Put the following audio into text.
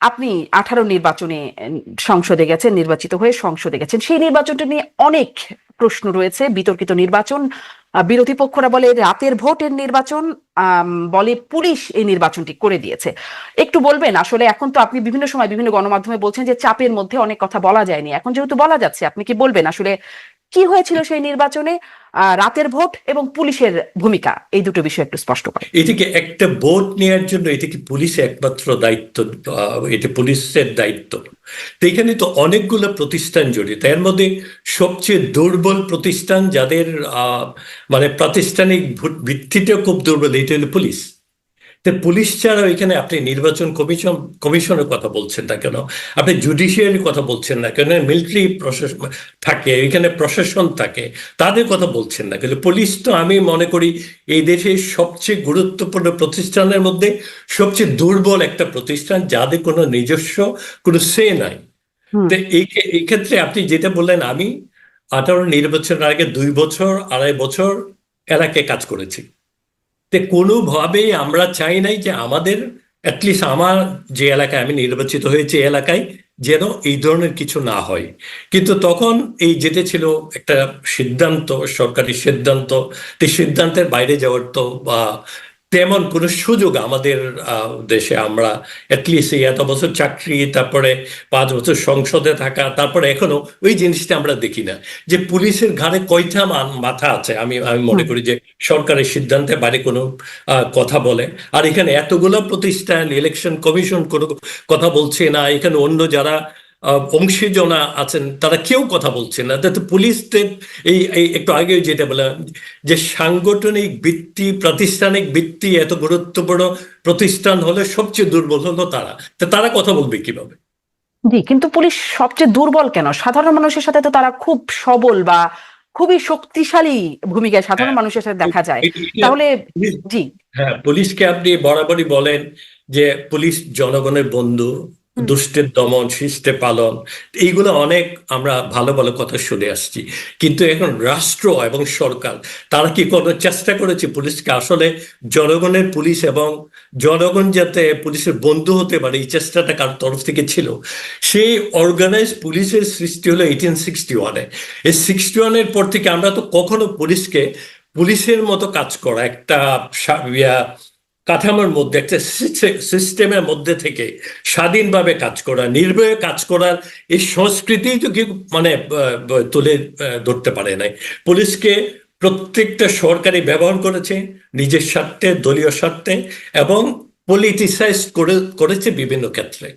আপনি আঠারো নির্বাচনে সংসদে গেছেন, নির্বাচিত হয়ে সংসদে গেছেন। সেই নির্বাচনটা নিয়ে অনেক প্রশ্ন রয়েছে। বিতর্কিত নির্বাচন বিরোধী পক্ষরা বলে রাতের ভোটের নির্বাচন বলে পুলিশ এই নির্বাচনটি করে দিয়েছে। একটু বলবেন, আসলে এখন তো আপনি বিভিন্ন সময় বিভিন্ন গণমাধ্যমে বলছেন যে চাপের মধ্যে অনেক কথা বলা যায়নি। এখন যেহেতু বলা যাচ্ছে, আপনি কি বলবেন? আসলে কি হয়েছিল সেই নির্বাচনে? রাতের ভোট এবং পুলিশের ভূমিকা, এই দুটো বিষয় একটু স্পষ্ট করেন। এটিকে একটা ভোট নেওয়ার জন্য এটা কি পুলিশের একমাত্র দায়িত্ব এটা পুলিশের দায়িত্ব। এখানে তো অনেকগুলো প্রতিষ্ঠান জড়িত। এর মধ্যে সবচেয়ে দুর্বল প্রতিষ্ঠান যাদের মানে প্রাতিষ্ঠানিক ভূ- ভিত্তিতেও খুব দুর্বল, এটা হলো পুলিশ। পুলিশ ছাড়াও এখানে আপনি নির্বাচন কমিশন কমিশনের কথা বলছেন না কেন? আপনি জুডিশিয়ারির কথা বলছেন না কেন? মিলিটারি প্রশাসন থাকে এখানে প্রশাসন থাকে তাদের কথা বলছেন না কিন্তু পুলিশ তো আমি মনে করি এই দেশের সবচেয়ে গুরুত্বপূর্ণ প্রতিষ্ঠানের মধ্যে সবচেয়ে দুর্বল একটা প্রতিষ্ঠান যাদের কোনো নিজস্ব কোনো সে নাই। তো এই এই ক্ষেত্রে আপনি যেটা বললেন আমি আঠারো নির্বাচনের আগে দুই বছর আড়াই বছর এলাকায় কাজ করেছি। তে কোনোভাবেই আমরা চাই নাই যে আমাদের অ্যাটলিস্ট আমার যে এলাকায় আমি নির্বাচিত হয়েছি এলাকায়, যেন এই ধরনের কিছু না হয়। কিন্তু তখন এই যেটা ছিল একটা সিদ্ধান্ত, সরকারি সিদ্ধান্ত সেই সিদ্ধান্তের বাইরে যাওয়ার তো বা তেমন কোনো সুযোগ আমাদের দেশে আমরা অ্যাটলিস্ট এই এত বছর চাকরি তারপরে পাঁচ বছর সংসদে থাকা তারপরে এখনও ওই জিনিসটা আমরা দেখি না। যে পুলিশের ঘাড়ে কয়টা মাথা আছে আমি আমি মনে করি যে সরকারের সিদ্ধান্তে বাইরে কোনো কথা বলে। আর এখানে এতগুলো প্রতিষ্ঠান ইলেকশন কমিশন কোনো কথা বলছে না এখানে অন্য যারা অংশীজনা আছেন তারা কেউ কথা বলছে না। তাতে পুলিশদের এই একটু আগে যেটা বললাম যে সাংগঠনিক ভিত্তি প্রাতিষ্ঠানিক ভিত্তি এত গুরুত্বপূর্ণ প্রতিষ্ঠান হলে সবচেয়ে দুর্বল হলো তারা। তো তারা কথা বলবে কীভাবে? জি কিন্তু পুলিশ সবচেয়ে দুর্বল কেন? সাধারণ মানুষের সাথে তো তারা খুব সবল বা খুবই শক্তিশালী ভূমিকায় সাধারণ হ্যাঁ। মানুষের সাথে দেখা যায়। তাহলে জি। হ্যাঁ পুলিশকে আপনি বরাবরই বলেন যে পুলিশ জনগণের বন্ধু। দুষ্টের দমন শিষ্টে পালন, এইগুলো অনেক আমরা ভালো ভালো কথা শুনে আসছি। কিন্তু এখন রাষ্ট্র এবং সরকার, তারা কি কোনো চেষ্টা করেছে পুলিশকে? আসলে জনগণের পুলিশ এবং জনগণ যাতে পুলিশের বন্ধু হতে পারে, এই চেষ্টাটা কার তরফ থেকে ছিল? সেই অর্গানাইজ পুলিশের সৃষ্টি হলো এইটিন সিক্সটি ওয়ানে এই সিক্সটি ওয়ানের পর থেকে আমরা তো কখনো পুলিশকে, পুলিশের মতো কাজ করা, একটা কাঠামোর মধ্যে, একটা সিস্টেমের মধ্যে থেকে স্বাধীনভাবে কাজ করা, নির্ভয়ে কাজ করার এই সংস্কৃতি তো কেউ মানে তুলে ধরতে পারে নাই। পুলিশকে প্রত্যেকটা সরকারি ব্যবহার করেছে, নিজের স্বার্থে, দলীয় স্বার্থে, এবং পলিটিসাইজ করে, করেছে বিভিন্ন ক্ষেত্রে।